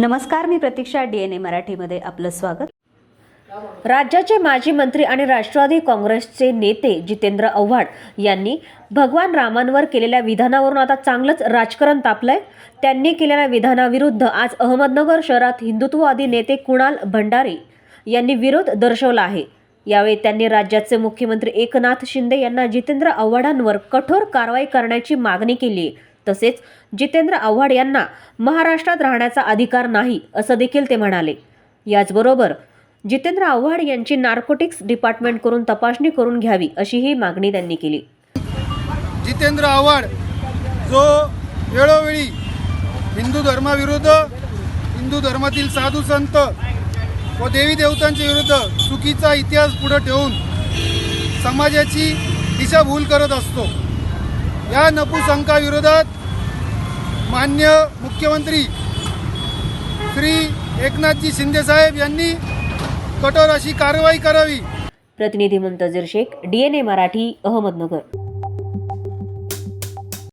नमस्कार मी प्रतीक्षा D N A मराठीमध्ये आपलं स्वागत. राज्याचे माजी मंत्री आणि राष्ट्रवादी काँग्रेसचे नेते जितेंद्र आव्हाड यांनी भगवान रामांवर केलेल्या विधानावरून आता चांगलंच राजकारण तापलंय. त्यांनी केलेल्या विधानाविरुद्ध आज अहमदनगर शहरात हिंदुत्ववादी नेते कुणाल भंडारी यांनी विरोध दर्शवला आहे. यावेळी त्यांनी राज्याचे मुख्यमंत्री एकनाथ शिंदे यांना जितेंद्र आव्हाडांवर कठोर कारवाई करण्याची मागणी केली आहे. तसेच जितेंद्र आव्हाड यांना महाराष्ट्रात राहण्याचा अधिकार नाही असं देखील ते म्हणाले. याचबरोबर जितेंद्र आव्हाड यांची नार्कोटिक्स डिपार्टमेंटकडून तपासणी करून घ्यावी अशीही मागणी त्यांनी केली. जितेंद्र आव्हाड जो वेळोवेळी हिंदू धर्माविरुद्ध हिंदू धर्मातील साधू संत व देवी देवतांच्या विरुद्ध चुकीचा इतिहास पुढे ठेवून समाजाची दिशाभूल करत असतो. या नपुसंकाविरोधात मान्य मुख्यमंत्री श्री एकनाथजी शिंदेसाहेब यांनी कठोर अशी कारवाई करावी. प्रतिनिधी मुंतजीर शेख डीएनए मराठी अहमदनगर.